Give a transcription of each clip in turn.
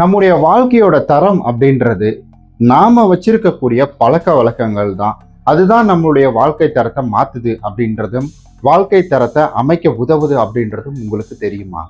நம்முடைய வாழ்க்கையோட தரம் அப்படின்றது நாம வச்சிருக்கக்கூடிய பழக்க வழக்கங்கள் தான். அதுதான் நம்மளுடைய வாழ்க்கை தரத்தை மாத்துது அப்படின்றதும் வாழ்க்கை தரத்தை அமைக்க உதவுது அப்படின்றதும் உங்களுக்கு தெரியுமா?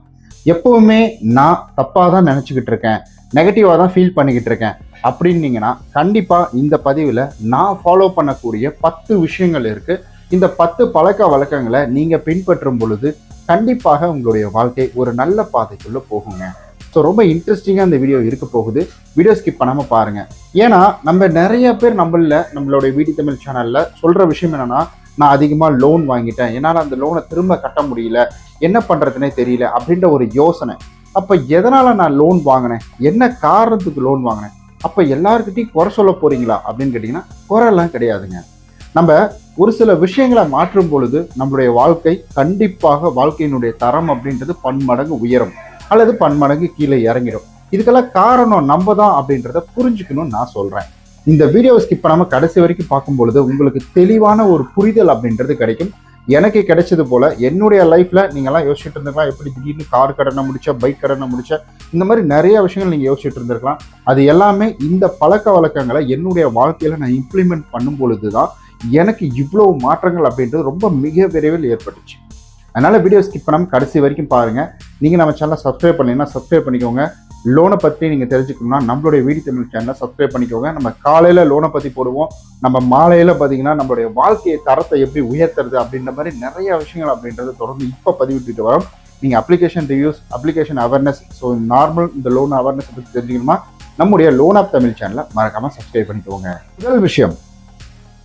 எப்பவுமே நான் தப்பாக தான் நினச்சிக்கிட்டு இருக்கேன் நெகட்டிவாக தான் ஃபீல் பண்ணிக்கிட்டு இருக்கேன் அப்படின்னீங்கன்னா கண்டிப்பாக இந்த பதிவில் நான் ஃபாலோ பண்ணக்கூடிய பத்து விஷயங்கள் இருக்குது இந்த பத்து பழக்க வழக்கங்களை நீங்கள் பின்பற்றும் பொழுது கண்டிப்பாக உங்களுடைய வாழ்க்கை ஒரு நல்ல பாதைக்குள்ளே போகுங்க. ஸோ ரொம்ப இன்ட்ரெஸ்டிங்காக இந்த வீடியோ இருக்க போகுது. வீடியோ ஸ்கிப் பண்ணாமல் பாருங்கள் ஏன்னா நம்ம நிறைய பேர் நம்மளில் நம்மளுடைய வீடி தமிழ் சேனலில் சொல்கிற விஷயம் என்னென்னா நான் அதிகமாக லோன் வாங்கிட்டேன். என்னால் அந்த லோனை திரும்ப கட்ட முடியல. என்ன பண்ணுறதுனே தெரியல அப்படின்ற ஒரு யோசனை. அப்போ எதனால் நான் லோன் வாங்கினேன்? என்ன காரணத்துக்கு லோன் வாங்கினேன்? அப்போ எல்லாருக்கிட்டையும் குறை சொல்ல போகிறீங்களா அப்படின்னு கேட்டிங்கன்னா குறைலாம் கிடையாதுங்க. நம்ம ஒரு சில விஷயங்களை மாற்றும் பொழுது நம்மளுடைய வாழ்க்கை கண்டிப்பாக வாழ்க்கையினுடைய தரம் அப்படின்றது பன்மடங்கு உயரும். அல்லது பன்மடங்கு கீழே இறங்கிடும். இதுக்கெல்லாம் காரணம் நம்ம தான் அப்படின்றத புரிஞ்சுக்கணும்னு நான் சொல்கிறேன் இந்த வீடியோவை ஸ்கிப் பண்ணாமல் கடைசி வரைக்கும் பார்க்கும் பொழுது உங்களுக்கு தெளிவான ஒரு புரிதல் அப்படின்றது கிடைக்கும். எனக்கு கிடைச்சது போல் என்னுடைய லைஃப்பில் நீங்கள்லாம் யோசிச்சுட்டு இருந்திருக்கலாம். எப்படி திடீர்னு கார் கடனை முடிச்சா பைக் கடனை முடிச்சா இந்த மாதிரி நிறைய விஷயங்கள் நீங்கள் யோசிச்சுட்டு இருந்திருக்கலாம். அது எல்லாமே இந்த பழக்க வழக்கங்களை என்னுடைய வாழ்க்கையில் நான் இம்ப்ளிமெண்ட் பண்ணும் பொழுது தான் எனக்கு இவ்வளவு மாற்றங்கள் அப்படின்றது ரொம்ப மிக விரைவில் ஏற்பட்டுச்சு. அதனால் வீடியோ ஸ்கிப் பண்ணாமல் கடைசி வரைக்கும் பாருங்கள் நீங்கள் நம்ம சேனலை சப்ஸ்கிரைப் பண்ணிங்கன்னா சப்ஸ்கிரைப் பண்ணிக்கோங்க. லோனை பற்றி நீங்கள் தெரிஞ்சுக்கணும்னா நம்மளுடைய வீடி தமிழ் சேனலை சப்ஸ்கிரைப் பண்ணிக்கோங்க. நம்ம காலையில் லோனை பற்றி போடுவோம். நம்ம மாலையில் பார்த்தீங்கன்னா நம்மளுடைய வாழ்க்கையை தரத்தை எப்படி உயர்த்துறது அப்படின்ற மாதிரி நிறைய விஷயங்கள் அப்படின்றது தொடர்ந்து இப்போ பதிவிட்டு வரோம். நீங்கள் application reviews application awareness so normal இந்த லோன் அவேர்னஸ் பற்றி தெரிஞ்சுக்கணுமா நம்முடைய லோன் ஆஃப் தமிழ் சேனலை மறக்காமல் சப்ஸ்கிரைப் பண்ணிக்கோங்க. முதல் விஷயம்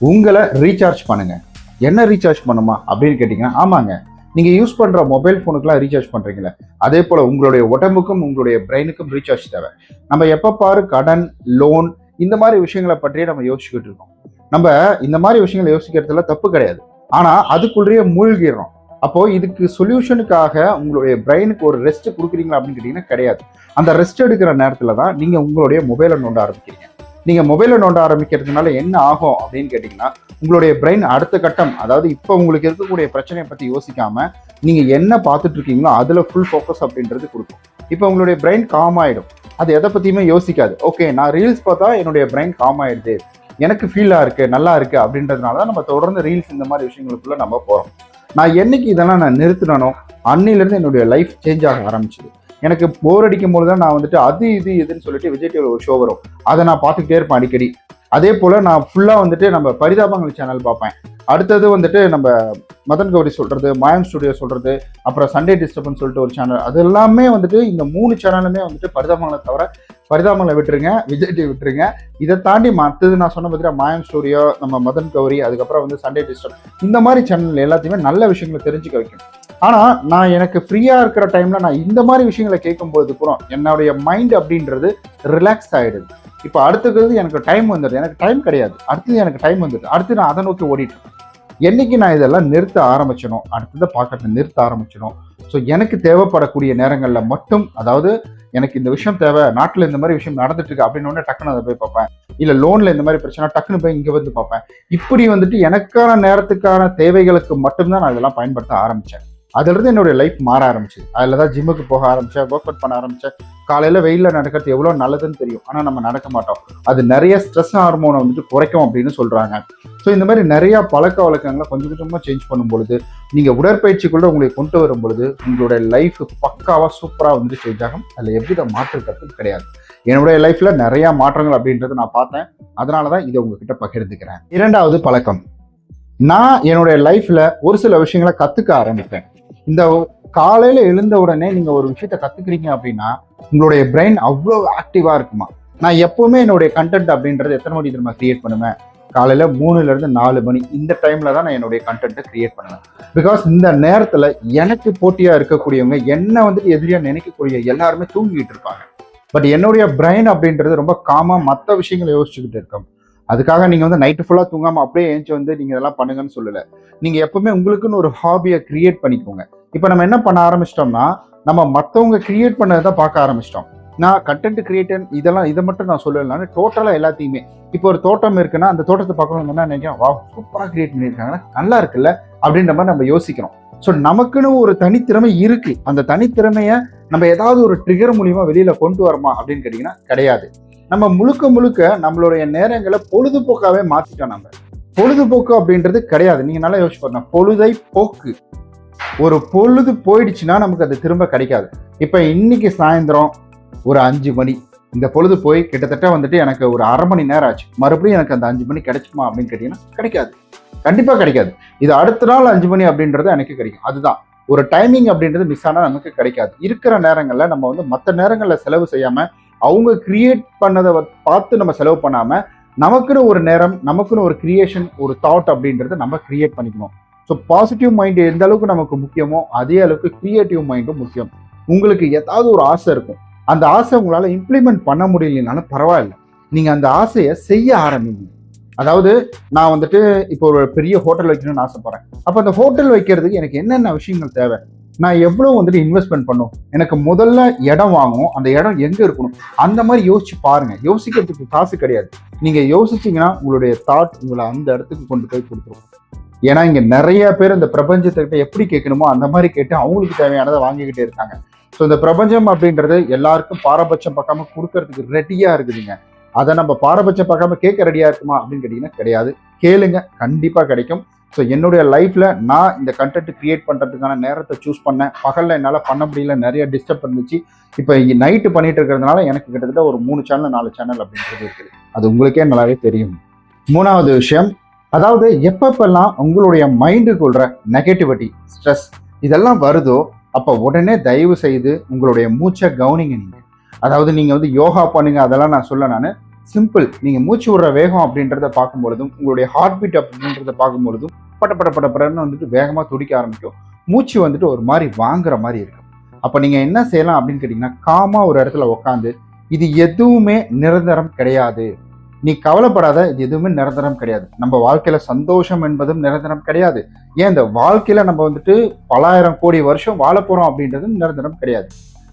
உங்களை ரீசார்ஜ் பண்ணுங்கள் என்ன ரீசார்ஜ் பண்ணுமா அப்படின்னு கேட்டிங்கன்னா ஆமாங்க நீங்கள் யூஸ் பண்ணுற மொபைல் ஃபோனுக்குலாம் ரீசார்ஜ் பண்ணுறீங்களே அதே போல் உங்களுடைய உடம்புக்கும் உங்களுடைய பிரெயினுக்கும் ரீசார்ஜ் தேவை. நம்ம எப்போ பாரு கடன் லோன் இந்த மாதிரி விஷயங்களை பற்றியே நம்ம யோசிச்சுக்கிட்டு இருக்கோம். நம்ம இந்த மாதிரி விஷயங்களை யோசிக்கிறதுல தப்பு கிடையாது. ஆனால் அதுக்குள்ளேயே மூழ்கிடுறோம். அப்போ இதுக்கு சொல்யூஷனுக்காக உங்களுடைய பிரெயினுக்கு ஒரு ரெஸ்ட் கொடுக்குறீங்களா அப்படின்னு கேட்டிங்கன்னா கிடையாது. அந்த ரெஸ்ட் எடுக்கிற நேரத்தில் தான் நீங்கள் உங்களுடைய மொபைலை நோண்ட ஆரம்பிக்கிறீங்க. நீங்கள் மொபைலை நோண்ட ஆரம்பிக்கிறதுனால என்ன ஆகும் அப்படின்னு கேட்டிங்கன்னா உங்களுடைய பிரெயின் அடுத்த கட்டம் அதாவது இப்போ உங்களுக்கு இருக்கக்கூடிய பிரச்சனையை பற்றி யோசிக்காமல் நீங்கள் என்ன பார்த்துட்டு இருக்கீங்களோ அதில் ஃபுல் ஃபோக்கஸ் அப்படின்றது கொடுக்கும். இப்போ உங்களுடைய பிரெயின் காம் ஆகிடும் அது எதை பற்றியுமே யோசிக்காது. ஓகே நான் ரீல்ஸ் பார்த்தா என்னுடைய பிரெயின் காம் ஆகிடுது எனக்கு ஃபீலாக இருக்குது நல்லா இருக்கு அப்படின்றதுனால தான் நம்ம தொடர்ந்து ரீல்ஸ் இந்த மாதிரி விஷயங்களுக்குள்ள நம்ம போகிறோம் நான் என்னைக்கு இதெல்லாம் நான் நிறுத்தினோ அன்னிலேருந்து என்னுடைய லைஃப் சேஞ்ச் ஆக ஆரம்பிச்சிது. எனக்கு போர் அடிக்கும் போது தான் நான் வந்துட்டு அது இது இதுன்னு சொல்லிட்டு விஜய் டிவியில் ஒரு ஷோ வரும். அதை நான் பார்த்துக்கிட்டே இருப்பேன் அடிக்கடி. அதே போல் நான் ஃபுல்லாக வந்துட்டு நம்ம பரிதாபங்கள் சேனல் பார்ப்பேன். அடுத்தது வந்துட்டு நம்ம மதன் கௌரி சொல்கிறது மாயம் ஸ்டுடியோ சொல்கிறது அப்புறம் சண்டே டிஸ்டர்பன் சொல்லிட்டு ஒரு சேனல் அது எல்லாமே வந்துட்டு இந்த மூணு சேனலுமே வந்துட்டு பரிதாபங்களை தவிர பரிதாபங்களை விட்டுருங்க விஜய் டிவி விட்டுருங்க. இதை தாண்டி மற்றது நான் சொன்ன பார்த்தீங்கன்னா மாயம் ஸ்டூடியோ நம்ம மதன் கௌரி அதுக்கப்புறம் வந்து சண்டே டிஸ்டர் இந்த மாதிரி சேனல் எல்லாத்தையுமே நல்ல விஷயங்களை தெரிஞ்சுக்க வைக்கும் ஆனால் நான் எனக்கு ஃப்ரீயாக இருக்கிற டைமில் நான் இந்த மாதிரி விஷயங்களை கேட்கும்போது கூட என்னுடைய மைண்ட் அப்படின்றது ரிலாக்ஸ் ஆகிடுது இப்போ அடுத்தது எனக்கு டைம் வந்துடுது. எனக்கு டைம் கிடையாது. அடுத்தது எனக்கு டைம் வந்துடுது. அடுத்து நான் அதை நோக்கி ஓடிட்டு என்னைக்கு நான் இதெல்லாம் நிறுத்த ஆரம்பிச்சனோ அடுத்ததை பார்க்கறத நிறுத்த ஆரம்பிச்சிடும் ஸோ எனக்கு தேவைப்படக்கூடிய நேரங்களில் மட்டும் அதாவது எனக்கு இந்த விஷயம் தேவை நாட்டில் இந்த மாதிரி விஷயம் நடந்துட்டு இருக்கு அப்படின்னு உடனே டக்குன்னு அதை போய் பார்ப்பேன். இல்லை லோனில் இந்த மாதிரி பிரச்சனை டக்குன்னு போய் இங்கே வந்து பார்ப்பேன். இப்படி வந்துட்டு எனக்கான நேரத்துக்கான தேவைகளுக்கு மட்டும்தான் நான் இதெல்லாம் பயன்படுத்த ஆரம்பித்தேன் அதுலேருந்து என்னுடைய லைஃப் மாற ஆரம்பிச்சது. அதில் தான் ஜிம்முக்கு போக ஆரம்பித்தேன் ஒர்க் அவுட் பண்ண ஆரம்பித்தேன் காலையில் வெயிலில் நடக்கிறது எவ்வளோ நல்லதுன்னு தெரியும். ஆனால் நம்ம நடக்க மாட்டோம். அது நிறைய ஸ்ட்ரெஸ் ஹார்மோனை வந்துட்டு குறைக்கும் அப்படின்னு சொல்கிறாங்க ஸோ இந்த மாதிரி நிறையா பழக்க வழக்கங்களை கொஞ்சம் கொஞ்சமாக சேஞ்ச் பண்ணும் பொழுது நீங்கள் உடற்பயிற்சிக்குள்ளே உங்களை கொண்டு வரும் பொழுது உங்களுடைய லைஃப் பக்காவாக சூப்பராக வந்துட்டு சேஞ்ச் ஆகும். அதில் எவ்வித மாற்று கருத்து கிடையாது. என்னுடைய லைஃப்பில் நிறையா மாற்றங்கள் அப்படின்றத நான் பார்த்தேன். அதனால தான் இதை உங்ககிட்ட பகிர்ந்துக்கிறேன். இரண்டாவது பழக்கம். நான் என்னுடைய லைஃப்பில் ஒரு சில விஷயங்களை கற்றுக்க ஆரம்பித்தேன். இந்த காலையில் எழுந்த உடனே நீங்கள் ஒரு விஷயத்த கற்றுக்குறீங்க அப்படின்னா உங்களுடைய பிரெயின் அவ்வளோ ஆக்டிவாக இருக்குமா? நான் எப்பவுமே என்னுடைய கண்டென்ட் அப்படின்றது எத்தனை மணி திரும்ப கிரியேட் பண்ணுவேன்? காலையில் மூணுலேருந்து நாலு மணி இந்த டைமில் தான் நான் என்னுடைய கண்டென்ட்டை கிரியேட் பண்ணுவேன். பிகாஸ் இந்த நேரத்தில் எனக்கு போட்டியாக இருக்கக்கூடியவங்க என்ன வந்துட்டு எதிரியாக நினைக்கக்கூடிய எல்லாருமே தூங்கிட்டு இருப்பாங்க. பட் என்னுடைய பிரெயின் அப்படின்றது ரொம்ப காமாக மற்ற விஷயங்களை யோசிச்சுக்கிட்டு இருக்கோம். அதுக்காக நீங்கள் வந்து நைட்டு ஃபுல்லாக தூங்காமல் அப்படியே ஏஞ்சி வந்து நீங்கள் இதெல்லாம் பண்ணுங்கன்னு சொல்லலை. நீங்க எப்பவுமே உங்களுக்குன்னு ஒரு ஹாபியை கிரியேட் பண்ணிக்கோங்க. இப்போ நம்ம என்ன பண்ண ஆரம்பிச்சிட்டோம்னா நம்ம மற்றவங்க கிரியேட் பண்ணதை தான் பார்க்க ஆரம்பிச்சிட்டோம். நான் கண்டென்ட் கிரியேட்டர் இதெல்லாம் இதை மட்டும் நான் சொல்லலைன்னு டோட்டலாக எல்லாத்தையுமே. இப்போ ஒரு தோட்டம் இருக்குன்னா அந்த தோட்டத்தை பார்க்கணும் என்ன நினைக்கிறோம் வா சூப்பராக கிரியேட் பண்ணியிருக்காங்கன்னா நல்லா இருக்குல்ல? அப்படின்ற மாதிரி நம்ம யோசிக்கிறோம். ஸோ நமக்குன்னு ஒரு தனித்திறமை இருக்கு. அந்த தனித்திறமைய நம்ம ஏதாவது ஒரு ட்ரிகர் மூலியமா வெளியில கொண்டு வரமா அப்படின்னு கேட்டிங்கன்னா கிடையாது. நம்ம முழுக்க முழுக்க நம்மளுடைய நேரங்களை பொழுதுபோக்காகவே மாற்றிட்டோம் நம்ம. பொழுதுபோக்கு அப்படின்றது கிடையாது. நீங்கள் நல்லா யோசிச்சு பாருங்க. பொழுதை போக்கு. ஒரு பொழுது போயிடுச்சுன்னா நமக்கு அது திரும்ப கிடைக்காது. இப்போ இன்னைக்கு சாயந்தரம் ஒரு அஞ்சு மணி. இந்த பொழுது போய் கிட்டத்தட்ட வந்துட்டு எனக்கு ஒரு அரை மணி நேரம் ஆச்சு. மறுபடியும் எனக்கு அந்த அஞ்சு மணி கிடைக்குமா அப்படின்னு கேட்டிங்கன்னா கிடைக்காது. கண்டிப்பாக கிடைக்காது. இது அடுத்த நாள் அஞ்சு மணி அப்படின்றது எனக்கு கிடைக்கும். அதுதான். ஒரு டைமிங் அப்படின்றது மிஸ் ஆனால் நமக்கு கிடைக்காது. இருக்கிற நேரங்களில் நம்ம வந்து மற்ற நேரங்களில் செலவு செய்யாமல் அவங்க கிரியேட் பண்ணதை பார்த்து நம்ம செலவு பண்ணாம நமக்குன்னு ஒரு நேரம் நமக்குன்னு ஒரு கிரியேஷன் ஒரு தாட் அப்படின்றத நம்ம கிரியேட் பண்ணிக்கணும். ஸோ பாசிட்டிவ் மைண்ட் எந்த அளவுக்கு நமக்கு முக்கியமோ அதே அளவுக்கு கிரியேட்டிவ் மைண்டும் முக்கியம். உங்களுக்கு ஏதாவது ஒரு ஆசை இருக்கும். அந்த ஆசை உங்களால் இம்ப்ளிமெண்ட் பண்ண முடியலனாலும் பரவாயில்ல. நீங்கள் அந்த ஆசையை செய்ய ஆரம்பிங்க. அதாவது நான் வந்துட்டு இப்போ ஒரு பெரிய ஹோட்டல் வைக்கணும்னு ஆசைப்பட்றேன். அப்போ அந்த ஹோட்டல் வைக்கிறதுக்கு எனக்கு என்னென்ன விஷயங்கள் தேவை? நான் எவ்வளோ வந்துட்டு இன்வெஸ்ட்மெண்ட் பண்ணும்? எனக்கு முதல்ல இடம் வாங்கணும். அந்த இடம் எங்கே இருக்கணும்? அந்த மாதிரி யோசிச்சு பாருங்கள் யோசிக்கிறதுக்கு காசு கிடையாது. நீங்கள் யோசிச்சீங்கன்னா உங்களுடைய தாட் உங்களை அந்த இடத்துக்கு கொண்டு போய் கொடுத்துரும். ஏன்னா இங்கே நிறைய பேர் இந்த பிரபஞ்சத்துக்கிட்ட எப்படி கேட்கணுமோ அந்த மாதிரி கேட்டு அவங்களுக்கு தேவையானதை வாங்கிக்கிட்டே இருக்காங்க. ஸோ இந்த பிரபஞ்சம் அப்படின்றது எல்லாருக்கும் பாரபட்சம் பார்க்காம கொடுக்கறதுக்கு ரெடியாக இருக்குதுங்க. அதை நம்ம பாரபட்சம் பார்க்காம கேட்க ரெடியாக இருக்குமா அப்படின்னு கேட்டிங்கன்னா கிடையாது. கேளுங்க. கண்டிப்பாக கிடைக்கும். ஸோ என்னுடைய லைஃப்பில் நான் இந்த கண்டென்ட் க்ரியேட் பண்ணுறதுக்கான நேரத்தை சூஸ் பண்ணேன். பகலில் என்னால் பண்ண முடியல நிறைய டிஸ்டர்ப் இருந்துச்சு. இப்போ நைட்டு பண்ணிட்டு இருக்கிறதுனால எனக்கு கிட்டத்தட்ட ஒரு மூணு சேனல் நாலு சேனல் அப்படின்றது இருக்குது. அது உங்களுக்கே நல்லாவே தெரியும். மூணாவது விஷயம் அதாவது எப்பப்பெல்லாம் உங்களுடைய மைண்டுக்குள்ள நெகட்டிவிட்டி ஸ்ட்ரெஸ் இதெல்லாம் வருதோ அப்போ உடனே தயவு செய்து உங்களுடைய மூச்சை கவனிங்க நீங்கள் அதாவது நீங்கள் வந்து யோகா பண்ணுங்க அதெல்லாம் நான் சொல்ல நான். சிம்பிள் நீங்கள் மூச்சு விடுற வேகம் அப்படின்றத பார்க்கும் பொழுதும் உங்களுடைய ஹார்ட் பீட் அப்படின்றத பார்க்கும்பொழுதும் பட்ட பட பட பட படன்னு வந்துட்டு வேகமாக துடிக்க ஆரம்பிக்கும். மூச்சு வந்துட்டு ஒரு மாதிரி வாங்குற மாதிரி இருக்கும். அப்போ நீங்கள் என்ன செய்யலாம் அப்படின்னு கேட்டிங்கன்னா காமாக ஒரு இடத்துல உட்காந்து இது எதுவுமே நிரந்தரம் கிடையாது. நீ கவலைப்படாத இது எதுவுமே நிரந்தரம் கிடையாது. நம்ம வாழ்க்கையில சந்தோஷம் என்பதும் நிரந்தரம் கிடையாது. ஏன் இந்த வாழ்க்கையில நம்ம வந்துட்டு பலாயிரம் கோடி வருஷம் வாழ போறோம் அப்படின்றதும் நிரந்தரம் கிடையாது.